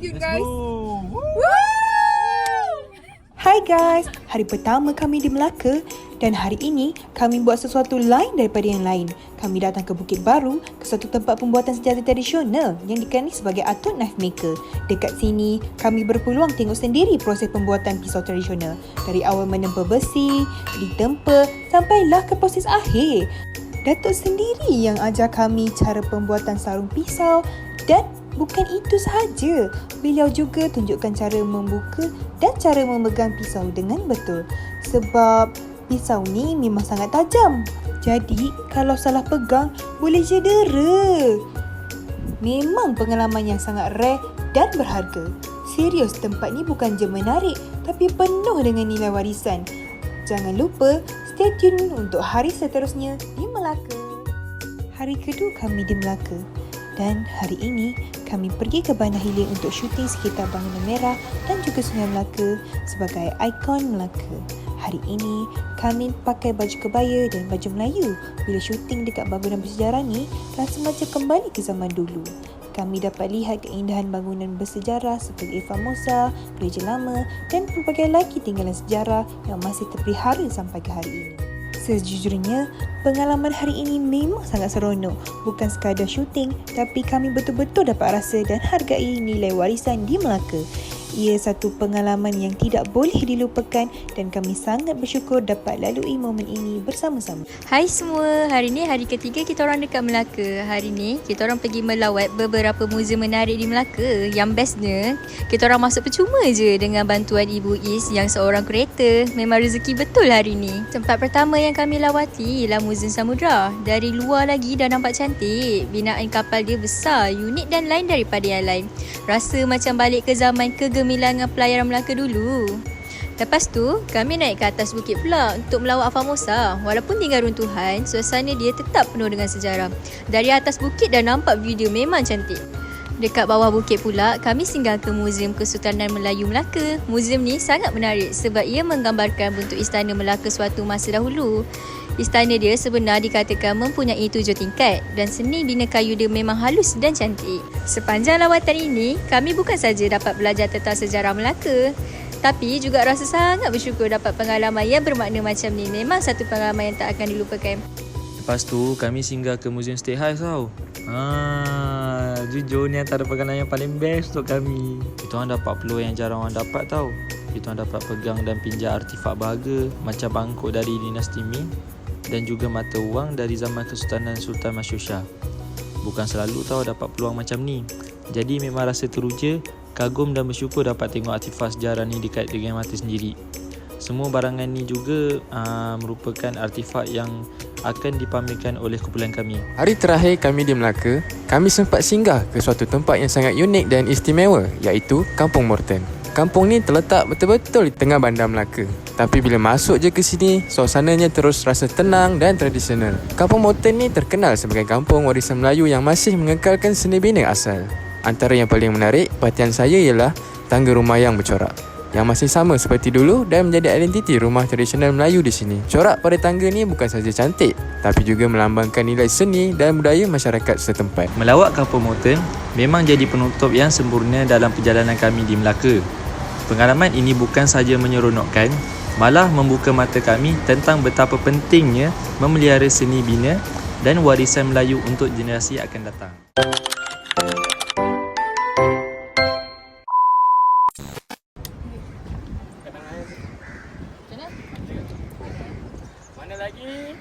good guys. Hai guys, hari pertama kami di Melaka dan hari ini kami buat sesuatu lain daripada yang lain. Kami datang ke Bukit Baru ke satu tempat pembuatan senjata tradisional yang dikenali sebagai Atut Knife Maker. Dekat sini, kami berpeluang tengok sendiri proses pembuatan pisau tradisional. Dari awal menempa besi, ditempa, sampailah ke proses akhir. Datuk sendiri yang ajar kami cara pembuatan sarung pisau dan bukan itu sahaja. Beliau juga tunjukkan cara membuka dan cara memegang pisau dengan betul. Sebab pisau ni memang sangat tajam. Jadi kalau salah pegang boleh cedera. Memang pengalaman yang sangat rare dan berharga. Serius tempat ni bukan je menarik tapi penuh dengan nilai warisan. Jangan lupa stay tune untuk hari seterusnya di Melaka. Hari kedua kami di Melaka dan hari ini kami pergi ke Bandar Hilir untuk syuting sekitar bangunan merah dan juga Sungai Melaka sebagai ikon Melaka. Hari ini kami pakai baju kebaya dan baju Melayu bila syuting dekat bangunan bersejarah ni rasa macam kembali ke zaman dulu. Kami dapat lihat keindahan bangunan bersejarah seperti Famosa, Gereja Lama dan pelbagai lagi tinggalan sejarah yang masih terpelihara sampai ke hari ini. Sejujurnya, pengalaman hari ini memang sangat seronok. Bukan sekadar syuting, tapi kami betul-betul dapat rasa dan hargai nilai warisan di Melaka. Ia satu pengalaman yang tidak boleh dilupakan dan kami sangat bersyukur dapat lalui momen ini bersama-sama. Hai semua, hari ni hari ketiga kita orang dekat Melaka. Hari ni kita orang pergi melawat beberapa muzium menarik di Melaka. Yang bestnya, kita orang masuk percuma je dengan bantuan Ibu Is yang seorang kereta. Memang rezeki betul hari ni. Tempat pertama yang kami lawati ialah Muzium Samudra. Dari luar lagi dah nampak cantik. Binaan kapal dia besar, unik dan lain daripada yang lain. Rasa macam balik ke zaman kegemilangan pelayaran Melaka dulu. Lepas tu, kami naik ke atas bukit pula untuk melawat Famosa. Walaupun tinggal runtuhan, suasana dia tetap penuh dengan sejarah. Dari atas bukit dah nampak dia memang cantik. Dekat bawah bukit pula, kami singgah ke Muzium Kesultanan Melayu Melaka. Muzium ni sangat menarik sebab ia menggambarkan bentuk istana Melaka suatu masa dahulu. Istana dia sebenar dikatakan mempunyai tujuh tingkat dan seni bina kayu dia memang halus dan cantik. Sepanjang lawatan ini, kami bukan saja dapat belajar tentang sejarah Melaka, tapi juga rasa sangat bersyukur dapat pengalaman yang bermakna macam ni. Memang satu pengalaman yang tak akan dilupakan. Lepas tu kami singgah ke Museum State House tau. Ha, jujur ni antara pengalaman yang paling best untuk kami. Kita orang dapat peluang yang jarang orang dapat tau. Kita orang dapat pegang dan pinjam artifak berharga macam bangkok dari dinasti Ming dan juga mata wang dari zaman Kesultanan Sultan Masyur Shah. Bukan selalu tau dapat peluang macam ni. Jadi memang rasa teruja, kagum dan bersyukur dapat tengok artifak sejarah ni dekat dengan mata sendiri. Semua barangan ni juga aa, merupakan artifak yang akan dipamerkan oleh kumpulan kami. Hari terakhir kami di Melaka, kami sempat singgah ke suatu tempat yang sangat unik dan istimewa iaitu Kampung Morton. Kampung ni terletak betul-betul di tengah bandar Melaka. Tapi bila masuk je ke sini, suasananya terus rasa tenang dan tradisional. Kampung Morton ni terkenal sebagai kampung warisan Melayu yang masih mengekalkan seni bina asal. Antara yang paling menarik, perhatian saya ialah tangga rumah yang bercorak yang masih sama seperti dulu dan menjadi identiti rumah tradisional Melayu di sini. Corak pada tangga ni bukan saja cantik, tapi juga melambangkan nilai seni dan budaya masyarakat setempat. Melawat Kampung Mountain memang jadi penutup yang sempurna dalam perjalanan kami di Melaka. Pengalaman ini bukan saja menyeronokkan, malah membuka mata kami tentang betapa pentingnya memelihara seni bina dan warisan Melayu untuk generasi akan datang. Melaka